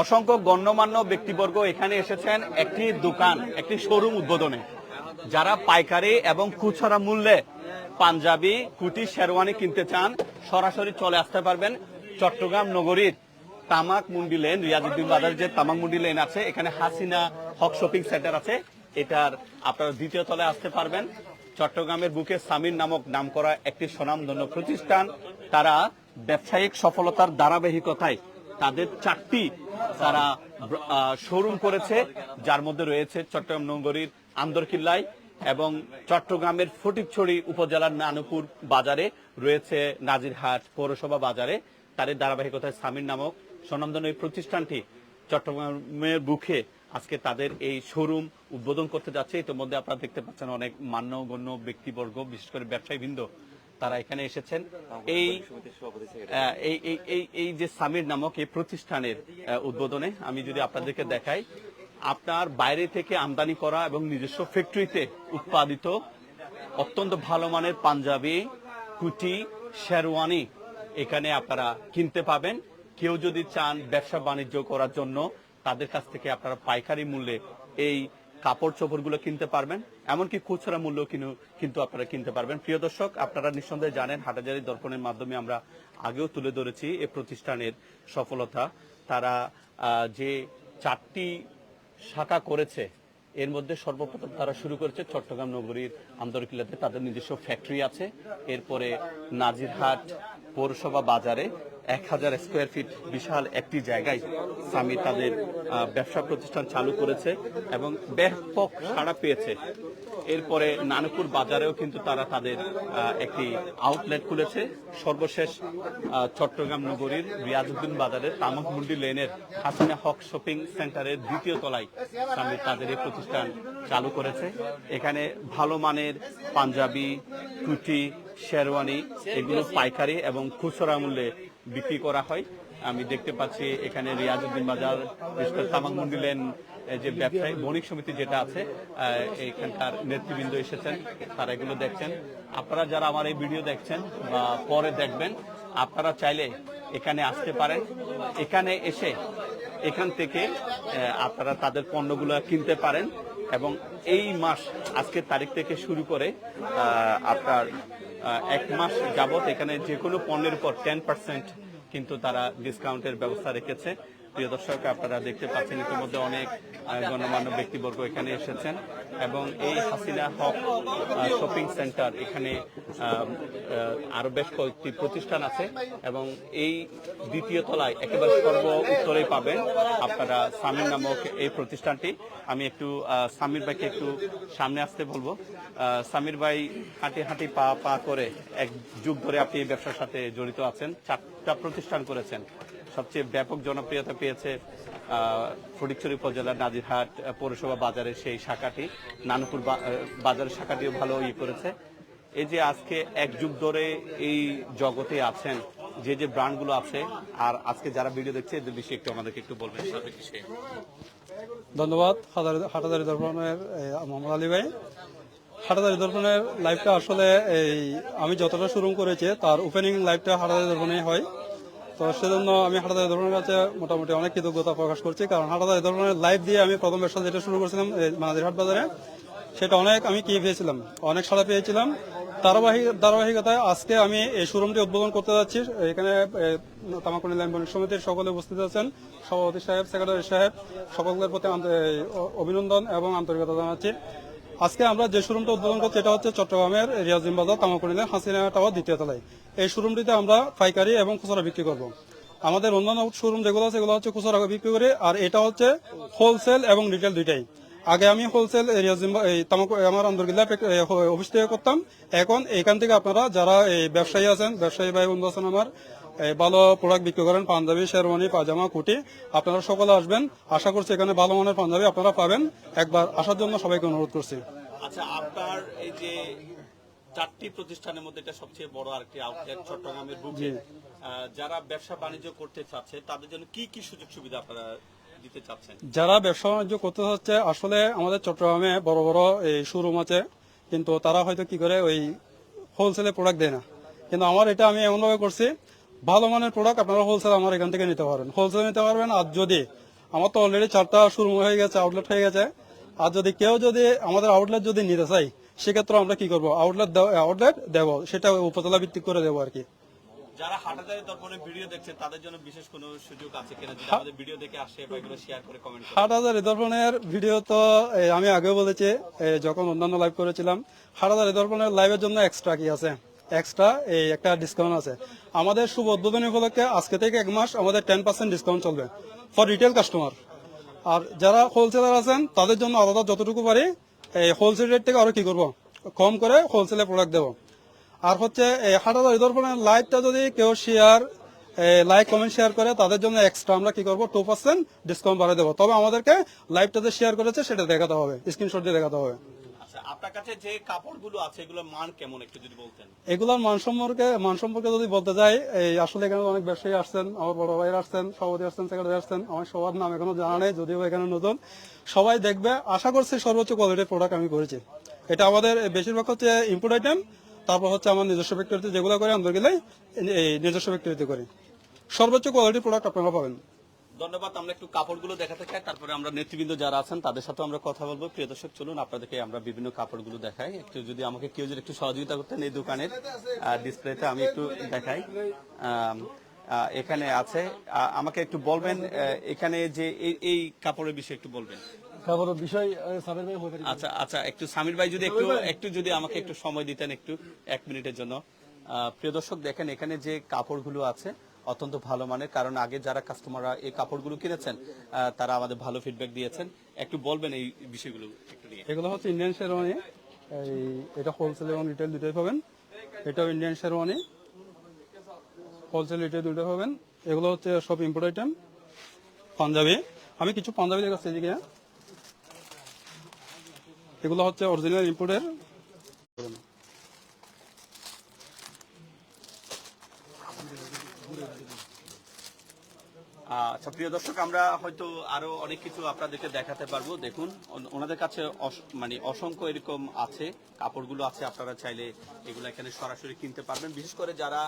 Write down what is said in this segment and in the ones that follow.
অসংখ্য গণ্যমান্য ব্যক্তিবর্গ এখানে এসেছেন একটি দোকান, একটি শোরুম উদ্বোধনে। যারা পাইকারি এবং খুচরা মূল্যে পাঞ্জাবি কুটি শেরওয়ানি কিনতে চান, সরাসরি চলে আসতে পারবেন চট্টগ্রাম নগরীর তামাক মুন্ডি লেন রিয়াজুদ্দিন বাজার যে তামাক মুন্ডি লেন আছে, এখানে হাসিনা হক শপিং সেন্টার আছে। এটার আপনারা দ্বিতীয় তলে আসতে পারবেন। চট্টগ্রামের বুকে সামির নামক নাম করা একটি স্বনামধন্য প্রতিষ্ঠান, তারা ব্যবসায়িক সফলতার ধারাবাহিকতায় তাদের চারটি তারা শোরুম করেছে, যার মধ্যে রয়েছে চট্টগ্রাম নগরীর আন্দরকিল্লায় এবং চট্টগ্রামের ফটিকছড়ি উপজেলার নানুপুর বাজারে রয়েছে নাজিরহাট পৌরসভা বাজারে। তাদের ধারাবাহিকতায় সামির নামক স্বনামধন্য এই প্রতিষ্ঠানটি চট্টগ্রামের বুকে আজকে তাদের এই শোরুম উদ্বোধন করতে যাচ্ছে। ইতিমধ্যে আপনারা দেখতে পাচ্ছেন অনেক মান্যগণ্য ব্যক্তিবর্গ, বিশেষ করে ব্যবসায়ী বৃন্দ তারা এখানে এসেছেন। এই এই যে সামির নামক এই প্রতিষ্ঠানের উদ্বোধনে আমি যদি আপনাদেরকে দেখাই, আপনার বাইরে থেকে আমদানি করা এবং নিজস্ব ফ্যাক্টরিতে উৎপাদিত অত্যন্ত ভালো মানের পাঞ্জাবি কুটি শেরওয়ানি এখানে আপনারা কিনতে পাবেন। কেউ যদি চান ব্যবসা বাণিজ্য করার জন্য, তাদের কাছ থেকে আপনারা পাইকারি মূল্যে এই কাপড় চোপড়গুলো কিনতে পারবেন, এমনকি খুচরা মূল্য কিন্তু আপনারা কিনতে পারবেন। প্রিয় দর্শক, আপনারা নিঃসন্দেহে জানেন, হাটাজারি দর্পণের মাধ্যমে আমরা আগেও তুলে ধরেছি এই প্রতিষ্ঠানের সফলতা। তারা যে চারটি শাখা করেছে, এর মধ্যে সর্বপ্রথম তারা শুরু করেছে চট্টগ্রাম নগরীর আন্দরকিল্লাতে তাদের নিজস্ব ফ্যাক্টরি আছে। এরপরে নাজিরহাট পৌরসভা বাজারে এক হাজার স্কোয়ার ফিট বিশাল একটি জায়গায় স্বামী তাদের ব্যবসা প্রতিষ্ঠান চালু করেছে এবং ব্যাপক সাড়া পেয়েছে। এরপরে নানুপুর বাজারেও কিন্তু তারা তাদের একটি আউটলেট খুলেছে। সর্বশেষ চট্টগ্রাম নগরীর রিয়াজউদ্দিন বাজারের তামাক মুন্ডি লেনের হাসিনা হক শপিং সেন্টারের দ্বিতীয় তলায় স্বামী তাদের এই প্রতিষ্ঠান চালু করেছে। এখানে ভালো মানের পাঞ্জাবি কুটি শেরওয়ানি, এগুলো পাইকারি এবং খুচরা মূল্যে বিক্রি করা হয়। আমি দেখতে পাচ্ছি এখানে রিয়াজউদ্দিন বাজার বিশেষ করে তামাক মুন্ডি লেন যে ব্যবসায়ী, বণিক সমিতি যেটা আছে এখানকার নেতৃবৃন্দ এসেছেন, তারা এগুলো দেখছেন। আপনারা যারা আমার এই ভিডিও দেখছেন বা পরে দেখবেন, আপনারা চাইলে এখানে আসতে পারেন। এখানে এসে এখান থেকে আপনারা তাদের পণ্যগুলো কিনতে পারেন এবং এই মাস আজকের তারিখ থেকে শুরু করে আপনার এক মাস যাবত এখানে যে কোনো পণ্যের উপর টেন পার্সেন্ট কিন্তু তারা ডিসকাউন্টের ব্যবস্থা রেখেছে। প্রিয় দর্শক, আপনারা দেখতে পাচ্ছেন ইতিমধ্যে অনেক গণ্যমান্য ব্যক্তিবর্গ এখানে এসেছেন এবং এই হাসিনা হক শপিং সেন্টার এখানে আরও বেশ কয়েকটি প্রতিষ্ঠান আছে এবং এই দ্বিতীয় তলায় একেবারে সর্ব উত্তরে পাবেন আপনারা সামির নামক এই প্রতিষ্ঠানটি। আমি একটু সামির ভাইকে একটু সামনে আসতে বলব। সামির ভাই হাঁটি হাঁটি পা পা করে এক যুগ ধরে আপনি এই ব্যবসার সাথে জড়িত আছেন, চারটা প্রতিষ্ঠান করেছেন। সবচেয়ে ব্যাপক জনপ্রিয়তা পেয়েছে ফটিকছড়ি উপজেলার নাজিরহাট পৌরসভা বাজারের সেই শাখাটি। নানুপুর বাজারের শাখাটিও ভালো ইয়ে করেছে। এই যে আজকে এক যুগ ধরে এই জগতে আছেন, যে যে ব্র্যান্ডগুলো আছে, আর আজকে যারা ভিডিও দেখছে, এদের বিষয়ে একটু আমাদেরকে একটু বলবেন। ধন্যবাদ। হাটাদারি দর্পণের মোহাম্মদ আলী ভাই। হাটাদারি দর্পণের লাইভটা আসলে এই, আমি যতটা শুরু করেছি, তার ওপেনিং লাইভটা হাটাদারি দর্পণে হয়। তো সেজন্য আমি হাটাদারি দর্পণের কাছে মোটামুটি অনেক কৃতজ্ঞতা প্রকাশ করছি। কারণ হাটাদারি ধরনের লাইভ দিয়ে আমি প্রথম ব্যবসা যেটা শুরু করেছিলাম, এই মানাজিরহাট বাজারে, সেটা অনেক আমি কি পেয়েছিলাম, অনেক সাড়া পেয়েছিলাম। ধারাবাহিক, ধারাবাহিকতায় আজকে আমি এই শোরুমটি উদ্বোধন করতে যাচ্ছি। এখানে তামাকুনি লাইন সমিতির সকলে উপস্থিত আছেন। সভাপতি সাহেব সেক্রেটারি সাহেব সকলের প্রতি অভিনন্দন এবং আন্তরিকতা জানাচ্ছি। আজকে আমরা যে শোরুমটা উদ্বোধন করছি, এটা হচ্ছে চট্টগ্রামের রিয়াজিম বাজার তামাকুনি লাইন হাসিনা টাওয়ার দ্বিতীয় তলায়। এই শোরুমটিতে আমরা পাইকারি এবং খুচরা বিক্রি করব। আমাদের অন্যান্য শোরুম যেগুলো আছে সেগুলো হচ্ছে খুচরা বিক্রি করি, আর এটা হচ্ছে হোলসেল এবং রিটেল দুইটাই। আগে আমি হোলসেল তামাক আমার আন্দরকিল্লা অফিস থেকে করতাম। এখন এখান থেকে আপনারা যারা এই ব্যবসায়ী আছেন, ব্যবসায়ী ভাই বন্ধু আছেন আমার ভালো প্রোডাক্ট বিক্রি করেন পাঞ্জাবি শেরওয়ানি পাজামা কুটি আপনারা সকলে আসবেন। আশা করছি এখানে ভালো মানের পাঞ্জাবি আপনারা পাবেন। একবার আসার জন্য সবাইকে অনুরোধ করছি। আচ্ছা আপনার এই যে চারটি প্রতিষ্ঠানের মধ্যে এটা সবচেয়ে বড় আরেকটি আউটলেট চট্টগ্রামের বুকে যারা ব্যবসা বাণিজ্য করতে চাচ্ছে তাদের জন্য কি কি সুযোগ সুবিধা আপনারা দিতে চাচ্ছেন? যারা ব্যবসা বাণিজ্য করতে হচ্ছে আসলে আমাদের চট্টগ্রামে বড় বড় এই শোরুম আছে কিন্তু তারা হয়তো কি করে ওই হোলসেলে প্রোডাক্ট দেয় না। কিন্তু আমার এটা আমি এমনভাবে করছি ভালো মানের প্রোডাক্ট আপনারা হোলসেল আমার এখান থেকে নিতে পারবেন। হোলসেল নিতে পারবেন আর যদি আমার তো অলরেডি চারটা শুরু হয়ে গেছে আউটলেট হয়ে গেছে আর যদি কেউ যদি আমাদের আউটলেট যদি নিতে চাই সেক্ষেত্রে আমরা কি করব? আউটলেট আউটলেট দেবো সেটা উপজেলা ভিত্তিক করে দেবো আর কি। যারা হাটাজারি দর্পণে ভিডিও দেখছে তাদের জন্য বিশেষ কোনো সুযোগ আছে কিনা? যদি আমাদের ভিডিও দেখে আসে বা এগুলো শেয়ার করে কমেন্ট করে। হাট দর্পণের ভিডিও তো আমি আগেও বলেছি যখন অন্যান্য লাইভ করেছিলাম হাট হাজার দর্পণের লাইভের জন্য এক্সট্রা কি আছে? এক্সট্রা এই একটা ডিসকাউন্ট আছে। আমাদের শুভ উদ্বোধনী উপলক্ষে আজকে থেকে এক মাস আমাদের টেন পার্সেন্ট ডিসকাউন্ট চলবে ফর রিটেল কাস্টমার আর যারা হোলসেলার আছেন, তাদের জন্য আলাদা যতটুকু পারি, এই হোলসেল রেট থেকে আরও কি করব? কম করে হোলসেলে প্রোডাক্ট দেবো। আর হচ্ছে, এই হাট দর্পণের লাইভটা যদি কেউ শেয়ার লাইক কমেন্ট শেয়ার করে, তাদের জন্য এক্সট্রা আমরা কি করব? টু পার্সেন্ট ডিসকাউন্ট বাড়িয়ে দেবো। তবে আমাদেরকে লাইভটা যে শেয়ার করেছে, সেটা দেখাতে হবে স্ক্রিনশট দিয়ে দেখাতে হবে। আপনার কাছে যে কাপড়গুলো আছে, এগুলোর মান কেমন একটু যদি বলতেন? এগুলোর মান সম্পর্কে মান সম্পর্কে যদি বলতে যাই, এই আসলে এখানে অনেক ব্যবসায়ী আসছেন, আমার বড় ভাইয়ের আসছেন, সভাপতি আসছেন সেক্রেটারি আসছেন, আমার সবার নাম এখনও জানা নেই, যদিও এখানে নতুন। সবাই দেখবে, আশা করছি সর্বোচ্চ কোয়ালিটির প্রোডাক্ট আমি করেছি। এটা আমাদের বেশিরভাগ হচ্ছে ইম্পোর্ট আইটেম তারপর হচ্ছে আমার নিজস্ব ফ্যাক্টরিতে যেগুলো করে, আমরা গেলে এই নিজস্ব ফ্যাক্টরিতে করি। সর্বোচ্চ কোয়ালিটির প্রোডাক্ট আপনারা পাবেন। ধন্যবাদ আমরা একটু কাপড়গুলো দেখাতে চাই তারপরে আমরা নেতৃবৃন্দ যারা আছেন তাদের সাথে আমরা কথা বলব। প্রিয় দর্শক চলুন আপনাদেরকে আমরা বিভিন্ন কাপড়গুলো দেখাই। একটু যদি আমাকে কেউ যদি একটু সহযোগিতা করতেন এই দোকানের ডিসপ্লেতে আমি একটু দেখাই। এখানে আছে আমাকে একটু বলবেন এখানে যে এই- কাপড়ের বিষয়ে একটু বলবেন। বিষয় ভাই আচ্ছা আচ্ছা একটু সামির ভাই যদি একটু একটু যদি আমাকে একটু সময় দিতেন একটু এক মিনিটের জন্য। আহ, প্রিয় দর্শক দেখেন এখানে যে কাপড়গুলো আছে অত্যন্ত ভালো মানের। কারণ আগে যারা কাস্টমাররা এই কাপড়গুলো কিনেছেন তারা আমাদের ভালো ফিডব্যাক দিয়েছেন। একটু বলবেন এই বিষয়গুলো এগুলো হচ্ছে ইন্ডিয়ান শেরওয়ানি এই, এটা হোলসেল এবং রিটেল দুটোই পাবেন। এটাও ইন্ডিয়ান শেরওয়ানি হোলসেল রিটেল দুটো পাবেন। এগুলো হচ্ছে সব ইম্পোর্ট আইটেম পাঞ্জাবি। আমি কিছু পাঞ্জাবি দেখাচ্ছি এদিকে। এগুলো হচ্ছে অরিজিনাল ইম্পোর্টের আহ, আচ্ছা প্রিয় দর্শক আমরা হয়তো আরও অনেক কিছু আপনাদেরকে দেখাতে পারব। দেখুন ওনাদের কাছে মানে অসংখ্য এরকম আছে কাপড়গুলো আছে আপনারা চাইলে এগুলো এখানে সরাসরি কিনতে পারবেন। বিশেষ করে যারা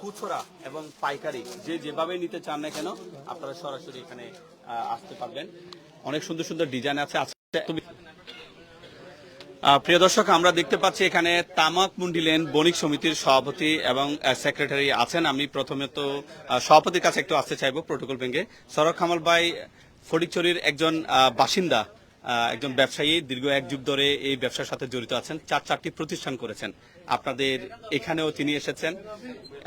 খুচরা এবং পাইকারি যে যেভাবে নিতে চান না কেন আপনারা সরাসরি এখানে আসতে পারবেন। অনেক সুন্দর সুন্দর ডিজাইন আছে। আহ, প্রিয় দর্শক, আমরা দেখতে পাচ্ছি এখানে তামাক মুন্ডি লেন বণিক সমিতির সভাপতি এবং সেক্রেটারি আছেন। আমি প্রথমে তো সভাপতির কাছে একটু আসতে চাইব প্রোটোকল ভেঙে। সরক কামাল ভাই ফটিকচুরির একজন বাসিন্দা একজন ব্যবসায়ী, দীর্ঘ এক যুগ ধরে এই ব্যবসার সাথে জড়িত আছেন। চার চারটি প্রতিষ্ঠান করেছেন। আপনাদের এখানেও তিনি এসেছেন।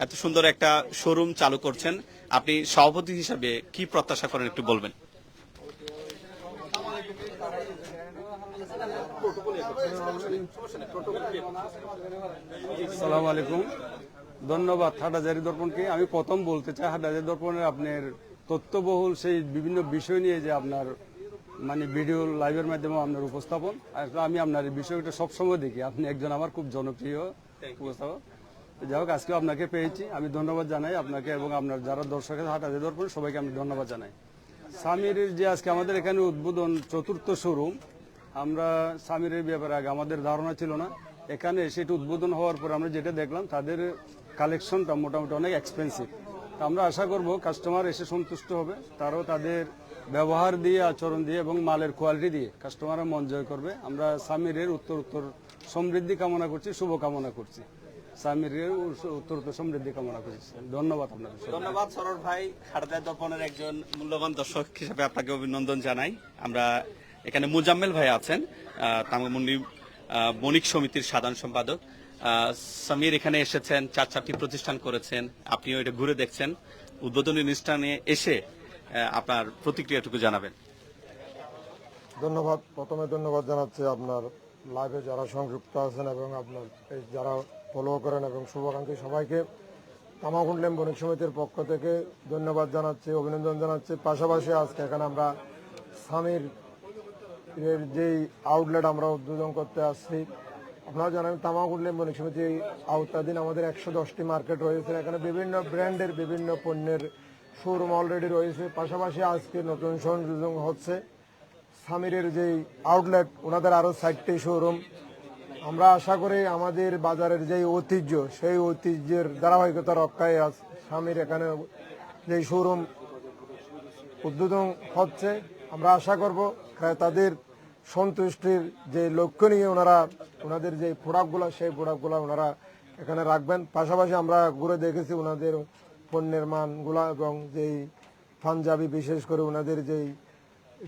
এত সুন্দর একটা শোরুম চালু করছেন। আপনি সভাপতি হিসাবে কি প্রত্যাশা করেন একটু বলবেন? সালাম আলাইকুম। ধন্যবাদ হাটাজারি দর্পণকে। আমি প্রথম বলতে চাই হাটাজারি দর্পণের আপনার তথ্যবহুল সেই বিভিন্ন বিষয় নিয়ে যে আপনার মানে ভিডিও লাইভের মাধ্যমে আপনার উপস্থাপন। আসলে আমি আপনার এই বিষয়টা সবসময় দেখি। আপনি একজন আমার খুব জনপ্রিয় উপস্থাপক। যাই হোক আজকেও আপনাকে পেয়েছি। আমি ধন্যবাদ জানাই আপনাকে এবং আপনার যারা দর্শক আছে হাটাজারি দর্পণ সবাইকে আমি ধন্যবাদ জানাই। সামিরের যে আজকে আমাদের এখানে উদ্বোধন চতুর্থ শোরুম আমরা সামিরের ব্যাপারে আগে, আমাদের ধারণা ছিল না। এখানে সেটা উদ্বোধন হওয়ার পর আমরা যেটা দেখলাম, তাদের কালেকশনটা মোটামুটি অনেক এক্সপেন্সিভ আমরা আশা করব কাস্টমার এসে সন্তুষ্ট হবে, তারাও তাদের ব্যবহার দিয়ে, আচরণ দিয়ে এবং মালের কোয়ালিটি দিয়ে কাস্টমাররা মন জয় করবে। আমরা সামিরের উত্তর উত্তর সমৃদ্ধি কামনা করছি, শুভ কামনা করছি। সামিরের উত্তর উত্তর সমৃদ্ধি কামনা করছি ধন্যবাদ আপনাদের ধন্যবাদ, সরোর ভাই। হারদায় দর্পণের একজন মূল্যবান দর্শক হিসেবে আপনাকে অভিনন্দন জানাই। আমরা এখানে মুজাম্মেল ভাই আছেন তামামুন্ডি বণিক সমিতির সাধারণ সম্পাদক। সামির এখানে এসেছেন চার চারটি প্রতিষ্ঠান করেছেন। আপনিও এটা ঘুরে দেখছেন। উদ্বোধনী অনুষ্ঠানে এসে আপনার প্রতিক্রিয়াটুকু জানাবেন। ধন্যবাদ। প্রথমে ধন্যবাদ জানাচ্ছি আপনার লাইভে যারা সংযুক্ত আছেন এবং আপনার যারা ফলো করেন এবং শুভাকাঙ্ক্ষী সবাইকে তামাকুন্ডলেম বণিক সমিতির পক্ষ থেকে ধন্যবাদ জানাচ্ছি, অভিনন্দন জানাচ্ছি। পাশাপাশি আজকে এখানে আমরা স্বামীর এর যেই আউটলেট আমরা উদ্বোধন করতে আসছি, আপনারা জানেন তামাক তামাকুন্ডলেম বণিক সমিতি আওতাধীন আমাদের একশো দশটি মার্কেট রয়েছে। এখানে বিভিন্ন ব্র্যান্ডের বিভিন্ন পণ্যের শোরুম অলরেডি রয়েছে। পাশাপাশি আজকে নতুন সংযোজন হচ্ছে। সামিরের যেই আউটলেট ওনাদের আরও সাইটটি শোরুম আমরা আশা করি আমাদের বাজারের যেই ঐতিহ্য, সেই ঐতিহ্যের ধারাবাহিকতা রক্ষায় আস- স্বামীর এখানে যে শোরুম উদ্বোধন হচ্ছে। আমরা আশা করব ক্রেতাদের সন্তুষ্টির যে লক্ষ্য নিয়ে ওনারা, ওনাদের যে প্রোডাক্টগুলো, সেই প্রোডাক্টগুলো ওনারা এখানে রাখবেন। পাশাপাশি আমরা ঘুরে দেখেছি ওনাদের পণ্যের মানগুলো এবং যেই পাঞ্জাবি, বিশেষ করে ওনাদের যেই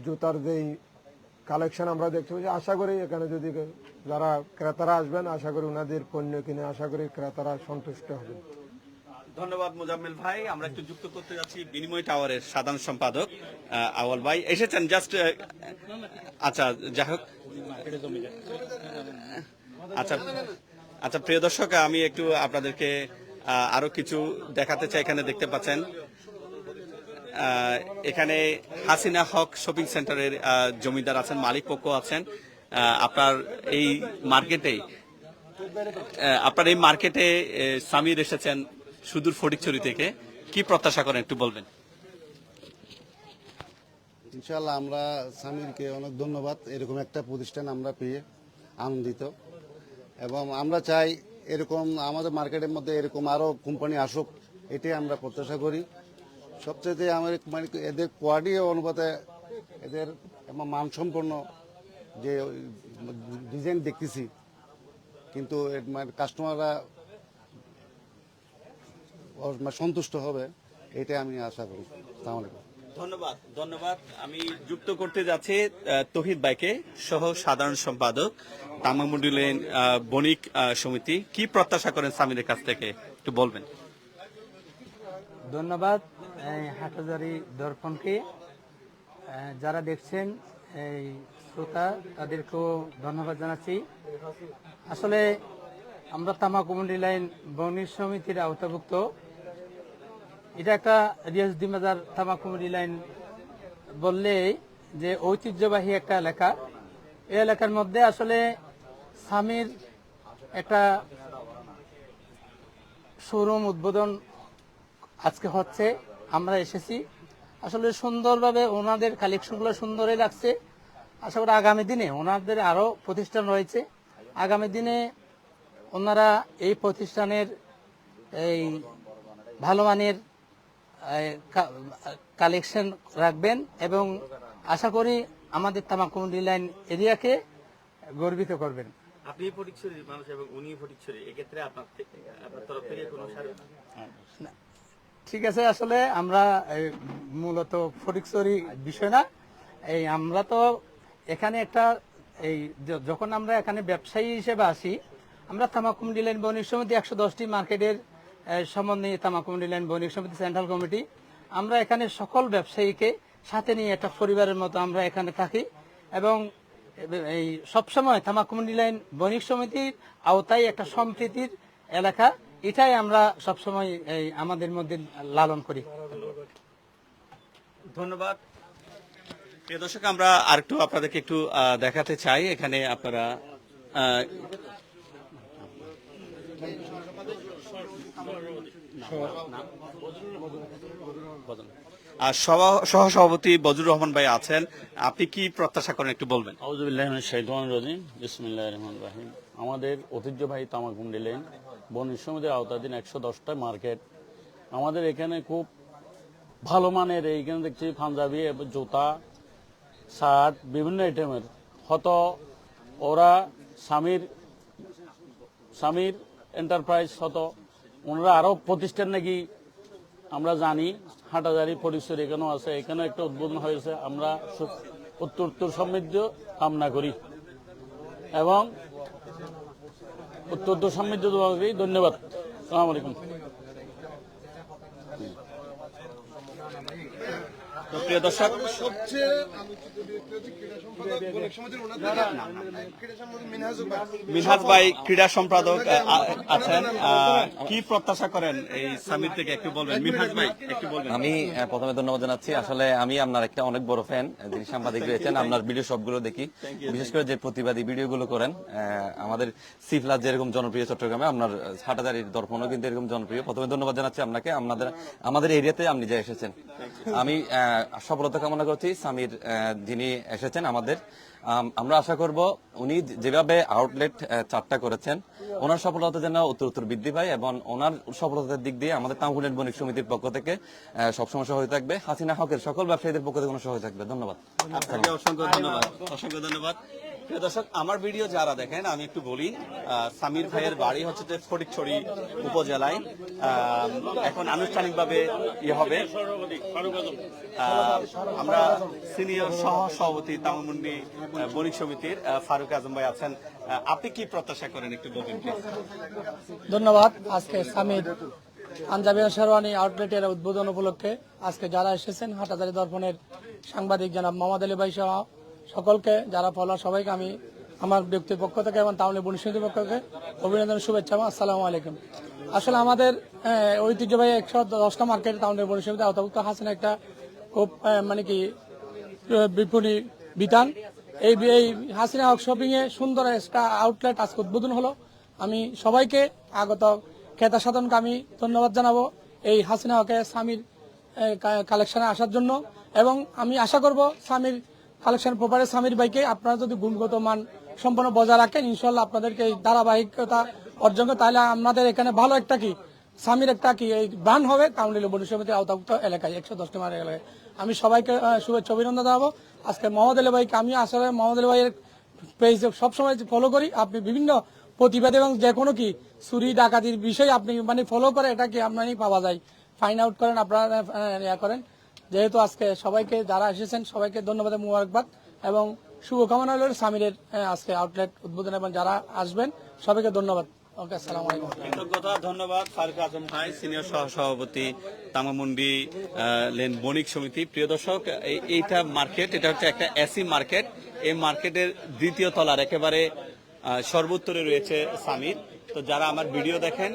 জুতার যেই কালেকশন আমরা দেখতে পাচ্ছি আশা করি এখানে যদি যারা ক্রেতারা আসবেন, আশা করি ওনাদের পণ্য কিনে আশা করি ক্রেতারা সন্তুষ্ট হবেন। ধন্যবাদ মোজাম্মেল ভাই। আমরা একটু যুক্ত করতে যাচ্ছি বিনিময় টাওয়ারের সাধারণ সম্পাদক আওয়াল ভাই। এসেছেন জাস্ট আচ্ছা যাই হোক। আচ্ছা আচ্ছা প্রিয় দর্শক আমি একটু আপনাদেরকে আরও কিছু দেখাতে চাই। এখানে দেখতে পাচ্ছেন এখানে হাসিনা হক শপিং সেন্টারের জমিদার আছেন মালিক পক্ষ আছেন। আপনার এই মার্কেটেই আহ, আপনার এই মার্কেটে সামির এসেছেন সুদূর ফটিকছড়ি থেকে কি প্রত্যাশা করেন একটু বলবেন? ইনশাল্লাহ আমরা সামিরকে অনেক ধন্যবাদ। এরকম একটা প্রতিষ্ঠান আমরা পেয়ে আনন্দিত। এবং আমরা চাই এরকম আমাদের মার্কেটের মধ্যে এরকম আরও কোম্পানি আসুক, এটাই আমরা প্রত্যাশা করি। সবচেয়ে আমার মানে এদের কোয়ালিটি অনুপাতে এদের মানসম্পন্ন যে ডিজাইন দেখতেছি, কিন্তু মানে কাস্টমাররা সন্তুষ্ট হবে এটাই আমি আশা করি। আলাইকুম। ধন্যবাদ ধন্যবাদ। আমি যুক্ত করতে যাচ্ছি তহিদ ভাইকে সহ সাধারণ সম্পাদক তামামুন্ডি লেন আহ, বণিক সমিতি। কি প্রত্যাশা করেন সামিরের কাছ থেকে? একটু বলবেন। ধন্যবাদ হাটাজারি দর্পণকে। যারা দেখছেন এই শ্রোতা তাদেরকেও ধন্যবাদ জানাচ্ছি। আসলে আমরা তামাকুমন্ডি লাইন বণিক সমিতির আওতাভুক্ত। এটা একটা রিয়াজুদ্দিন বাজার তামাকুমন্ডি লাইন বললেই যে ঐতিহ্যবাহী একটা এলাকা। এই এলাকার মধ্যে আসলে স্বামীর একটা শোরুম উদ্বোধন আজকে হচ্ছে, আমরা এসেছি। আসলে সুন্দরভাবে ওনাদের কালেকশনগুলো সুন্দরই লাগছে। আশা করি আগামী দিনে ওনাদের আরও প্রতিষ্ঠান রয়েছে। আগামী দিনে ওনারা এই প্রতিষ্ঠানের এই ভালো মানের কালেকশন রাখবেন এবং আশা করি আমাদের তামাকুমুন্ডি লাইন এরিয়াকে গর্বিত করবেন। আপনি ফটিকছড়ির মানুষ এবং উনি ফটিকছড়ি এক্ষেত্রে আপনার আপনার তরফ থেকে কোনো ঠিক আছে আসলে আমরা মূলত ফটিকছড়ি বিষয় না। এই আমরা তো এখানে একটা এই যখন আমরা এখানে ব্যবসায়ী হিসেবে আসি আমরা তামাকুমডি লাইন বণিক সমিতি একশো দশটি মার্কেটের সমন্বয়ে তামাকুমডি লাইন বণিক সমিতি, সেন্ট্রাল কমিটি। আমরা এখানে সকল ব্যবসায়ীকে সাথে নিয়ে, একটা পরিবারের মতো আমরা এখানে থাকি। এবং এই সবসময় তামাকুমডি লাইন বণিক সমিতির আওতায় একটা সম্প্রীতির এলাকা। এটাই আমরা সবসময় এই আমাদের মধ্যে লালন করি। ধন্যবাদ। প্রিয় দর্শক, আমরা আরেকটু আপনাদেরকে একটু দেখাতে চাই। এখানে আপনারা আর সভা- সহসভাপতি বজরুর রহমান ভাই আছেন। আপনি কি প্রত্যাশা করেন একটু বলবেন? রাহিম। আমাদের ঐতিহ্যবাহী তামাক তামাকুন্ডি লেন বণিক সমিতির আওতাধীন একশো দশটা মার্কেট। আমাদের এখানে খুব ভালো মানের এইখানে দেখছি পাঞ্জাবি, জুতা, শার্ট, বিভিন্ন আইটেমের। হত ওরা স্বামীর স্বামীর এন্টারপ্রাইজ হত ওনারা আরও প্রতিষ্ঠান নাকি আমরা জানি, হাটাজারি পরিসর এখানেও আছে, এখানেও একটা উদ্বোধন হয়েছে, আমরা উত্তরোত্তর উত্তর উত্তর সমৃদ্ধ কামনা করি। এবং উত্তর উত্তর সমৃদ্ধ ধন্যবাদ। সালাম তো প্রিয় দর্শক মিনহাজ ভাই। ক্রীড়া সম্পাদক আছেন। কি প্রত্যাশা করেন এই সামিট থেকে? একটু বলবেন। মিনহাজ ভাই একটু বলবেন। আমি প্রথমে ধন্যবাদ জানাচ্ছি। আসলে আমি আপনার একটা অনেক বড় ফ্যান যিনি সাংবাদিক রয়েছেন আপনার ভিডিও সবগুলো দেখি। বিশেষ করে যে প্রতিবাদী ভিডিও গুলো করেন আহ, আমাদের সিফলা যেরকম জনপ্রিয় চট্টগ্রামে আপনার হাটাদারির দর্পণও কিন্তু এরকম জনপ্রিয়। প্রথমে ধন্যবাদ জানাচ্ছি আপনাকে। আপনাদের আমাদের এরিয়াতে আপনি যে এসেছেন। আমি সফলতা কামনা করছি। সামির যিনি এসেছেন আমাদের। আম, আমরা আশা করব উনি যেভাবে আউটলেট চারটা করেছেন ওনার সফলতা যেন উত্তর উত্তর বৃদ্ধি পায় এবং ওনার সফলতার দিক দিয়ে আমাদের তামকুলেট বণিক সমিতির পক্ষ থেকে সবসময় সহযোগী থাকবে। হাসিনা হকের সকল ব্যবসায়ীদের পক্ষ থেকে সহযোগী থাকবে। ধন্যবাদ। আপনাকে অসংখ্য ধন্যবাদ। অসংখ্য ধন্যবাদ। প্রিয় দর্শক আমার ভিডিও যারা দেখেন আমি একটু বলি আহ, সামির ভাইয়ের বাড়ি হচ্ছে যে ফটিকছড়ি উপজেলায়। আহ, এখন আনুষ্ঠানিকভাবে ইয়ে হবে। আমরা সিনিয়র সহ সভাপতি তামমুন্ডি আহ, বণিক সমিতির ফারুক আজম ভাই আছেন। আপনি কি প্রত্যাশা করেন একটু বলবেন ধন্যবাদ। আজকে সামির পাঞ্জাবি শেরওয়ানি আউটলেটের উদ্বোধন উপলক্ষে আজকে যারা এসেছেন, হাটাজারি দর্পণের সাংবাদিক জনাব মোহাম্মদ আলী ভাই সহ সকলকে, যারা ফলোয়ার সবাইকে আমি আমার ব্যক্তির পক্ষ থেকে এবং তামিল বনিষ্ঠীর পক্ষ থেকে অভিনন্দন, শুভেচ্ছা আসসালামু আলাইকুম। আসলে আমাদের ঐতিহ্যবাহী একশো দশটা মার্কেট টাউনের বনিষ্ঠীতে আওতাভুক্ত হাসিনা একটা খুব মানে কি বিপণী বিতান। এই এই হাসিনা হক শপিং এ সুন্দর একটা আউটলেট আজকে উদ্বোধন হলো। আমি সবাইকে আগত ক্রেতা সাধনকে আমি ধন্যবাদ জানাব এই হাসিনা হকে স্বামীর কালেকশনে আসার জন্য। এবং আমি আশা করব স্বামীর কালেকশন প্রপারে স্বামীর বাইকে আপনারা যদি গুণগত মান সম্পন্ন বজায় রাখেন ইনশাল্লাহ আপনাদেরকে এই ধারাবাহিকতা অর্জন করে তাহলে আমাদের এখানে ভালো একটা কি, স্বামীর একটা কি, এই ব্রান্ড হবে কাউন্ডিল বন্ধু সমিতির আওতাভুক্ত এলাকায়, একশো দশটি মার এলাকায়। আমি সবাইকে শুভেচ্ছা, অভিনন্দন জানাব। আজকে মোহাম্মদ আলী ভাইকে আমি আসলে মোহাম্মদ আলী ভাইয়ের পেজ সবসময় ফলো করি। আপনি বিভিন্ন প্রতিবাদ এবং যে কোনো কি চুরি, ডাকাতির বিষয় আপনি মানে ফলো করে, এটা কি আপনারই পাওয়া যায়। ফাইন আউট করেন, আপনারা ইয়া করেন। যেহেতু আজকে সবাইকে যারা এসেছেন, সবাইকে ধন্যবাদ মুবারকবাদ এবং শুভকামনা হল স্বামীর আজকে আউটলেট উদ্বোধন এবং যারা আসবেন, সবাইকে ধন্যবাদ। কৃতজ্ঞতা, ধন্যবাদ, ফারুক আজম ভাই, সিনিয়র সহ সভাপতি তামামুন্ডি লেন বণিক সমিতি। প্রিয় দর্শক, এই- এইটা মার্কেট, এটা হচ্ছে একটা এসি মার্কেট। এই মার্কেটের দ্বিতীয় তলার একেবারে সর্বোত্তরে রয়েছে সামির। তো যারা আমার ভিডিও দেখেন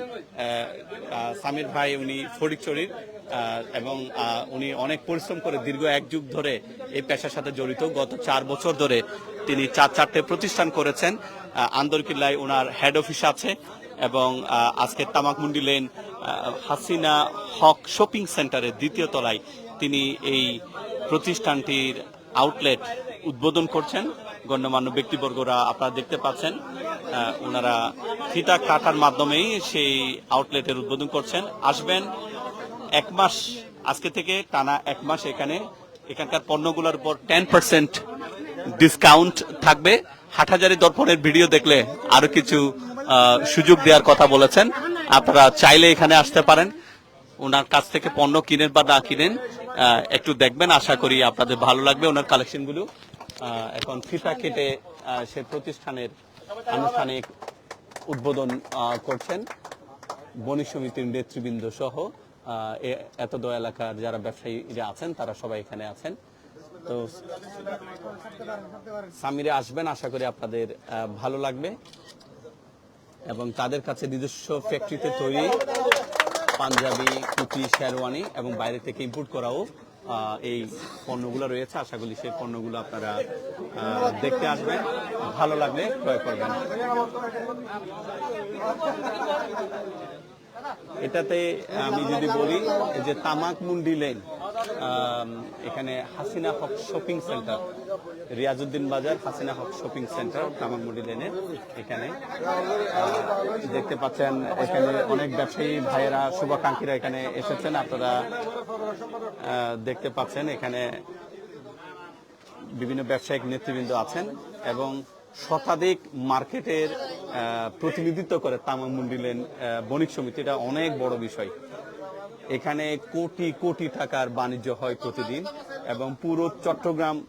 সামির ভাই উনি ফটিকচুরির এবং উনি অনেক পরিশ্রম করে দীর্ঘ এক যুগ ধরে এই পেশার সাথে জড়িত। গত চার বছর ধরে তিনি চার চারটে প্রতিষ্ঠান করেছেন। আন্দরকিল্লায় ওনার হেড অফিস আছে এবং আজকে তামাকমুন্ডি লেন হাসিনা হক শপিং সেন্টারের দ্বিতীয় তলায় তিনি এই প্রতিষ্ঠানটির আউটলেট উদ্বোধন করছেন। গণ্যমান্য ব্যক্তিবর্গরা আপনারা দেখতে পাচ্ছেন ওনারা ফিতা কাটার মাধ্যমেই সেই আউটলেটের উদ্বোধন করছেন। আসবেন এক মাস আজকে থেকে, টানা এক মাস এখানে। এখানকার পণ্যগুলোর উপর টেন পার্সেন্ট ডিসকাউন্ট থাকবে। হাটহাজারি দর্পণের ভিডিও দেখলে আরও কিছু সুযোগ দেওয়ার কথা বলেছেন। আপনারা চাইলে এখানে আসতে পারেন। ওনার কাছ থেকে পণ্য কিনেন বা না কিনেন একটু দেখবেন। আশা করি আপনাদের ভালো লাগবে ওনার কালেকশনগুলো এখন ফিফা কেটে সে প্রতিষ্ঠানের আনুষ্ঠানিক উদ্বোধন করছেন। বণিক সমিতির নেতৃবৃন্দ সহ এত এলাকার যারা ব্যবসায়ীরা আছেন, তারা সবাই এখানে আছেন। তো সামিরে আসবেন, আশা করি আপনাদের ভালো লাগবে। এবং তাদের কাছে নিজস্ব ফ্যাক্টরিতে তৈরি পাঞ্জাবি কুচি শেরওয়ানি এবং বাইরে থেকে ইম্পোর্ট করাও এই পণ্যগুলো রয়েছে। আশা করি সেই পণ্যগুলো আপনারা দেখতে আসবেন। ভালো লাগলে ক্রয় করবেন। এটাতে আমি যদি বলি যে তামাক মুন্ডি লেন এখানে Hasina Haque shopping centre Riazuddin Bazar, Hasina Haque shopping centre তামাক মুন্ডি লেনের এখানে দেখতে পাচ্ছেন, এখানে অনেক ব্যবসায়ী ভাইয়েরা, শুভাকাঙ্ক্ষীরা এখানে এসেছেন। আপনারা দেখতে পাচ্ছেন, এখানে বিভিন্ন ব্যবসায়িক নেতৃবৃন্দ আছেন এবং শতাধিক মার্কেটের প্রতিনিধিত্ব করে তামাম মুন্ডিলেন বণিক সমিতি। এটা অনেক বড় বিষয়। এখানে কোটি কোটি টাকার বাণিজ্য হয় প্রতিদিন এবং পুরো চট্টগ্রাম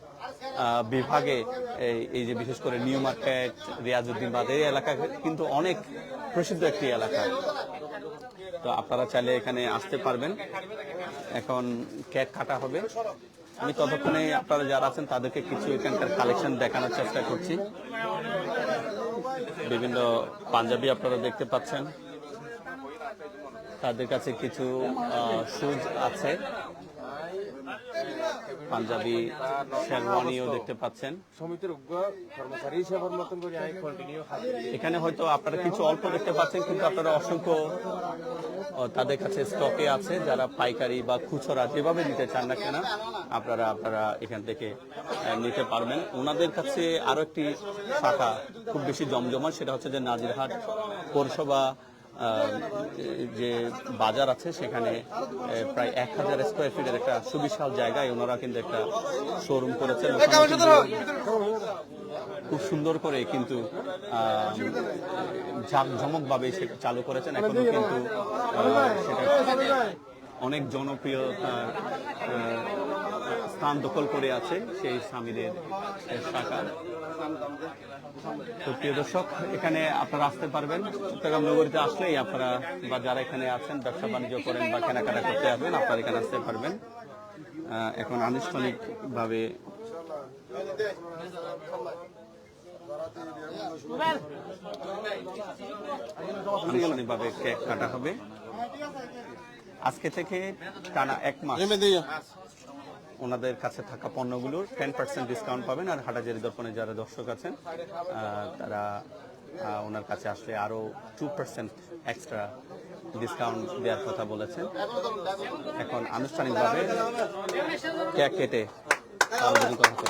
বিভাগে এই- যে বিশেষ করে নিউ মার্কেট, রিয়াজউদ্দিন বাদ, এই এলাকা কিন্তু অনেক প্রসিদ্ধ একটি এলাকা। তো আপনারা চাইলে এখানে আসতে পারবেন। এখন কেক কাটা হবে। আমি ততক্ষণে আপনারা যারা আছেন তাদেরকে কিছু এখানকার কালেকশন দেখানোর চেষ্টা করছি। বিভিন্ন পাঞ্জাবি আপনারা দেখতে পাচ্ছেন। তাদের কাছে কিছু শুজ আছে। পাঞ্জাবি, শেরওয়ানিও দেখতে পাচ্ছেন। সমিতির অজ্ঞ কর্মচারী হিসেবের মতন করে কন্টিনিউ এখানে হয়তো আপনারা কিছু অল্প দেখতে পাচ্ছেন, কিন্তু আপনারা অসংখ্য তাদের কাছে স্টকে আছে। যারা পাইকারি বা খুচরা যেভাবে নিতে চান না কেন, আপনারা আপনারা এখান থেকে নিতে পারবেন। ওনাদের কাছে আরও একটি শাখা খুব বেশি জমজমাট, সেটা হচ্ছে যে নাজিরহাট পৌরসভা যে বাজার আছে সেখানে প্রায় এক হাজার স্কোয়ার ফিটের একটা সুবিশাল জায়গায় ওনারা কিন্তু একটা শোরুম করেছেন। খুব সুন্দর করে কিন্তু ঝাঁকঝমক ভাবে সেটা চালু করেছেন। এখনও কিন্তু সেটা অনেক জনপ্রিয়তার আহ, স্থান দখল করে আছে সেই স্বামীদের শাখা। তো প্রিয় দর্শক, এখানে আপনারা আসতে পারবেন। চট্টগ্রাম নগরীতে আসলেই আপনারা বা যারা এখানে আছেন, ব্যবসা বাণিজ্য করেন বা কেনাকাটা করতে আসবেন, আপনারা এখানে আসতে পারবেন। এখন আনুষ্ঠানিকভাবে আনুষ্ঠানিকভাবে কেক কাটা হবে। আজকে থেকে টানা এক মাস। ওনাদের কাছে থাকা পণ্যগুলোর টেন পার্সেন্ট ডিসকাউন্ট পাবেন আর হাটাজারি দর্পণে যারা দর্শক আছেন তারা ওনার কাছে আসলে আরও টু পার্সেন্ট এক্সট্রা ডিসকাউন্ট দেওয়ার কথা বলেছেন। এখন আনুষ্ঠানিকভাবে কেক কেটে আলোচনা করা হচ্ছে।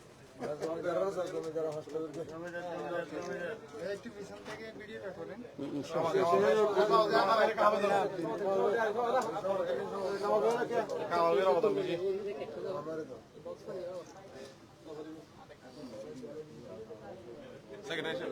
সেক্রেটারি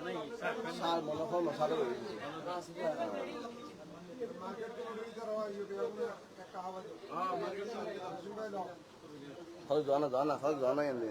ওই স্বামীর বরাবর কর্ণধার ভারত তাহের ব্যবস্থা শুরু পড়াশোনা করে ধন্যবাদ জানাই যারা জানা জানা সব জানা এমনি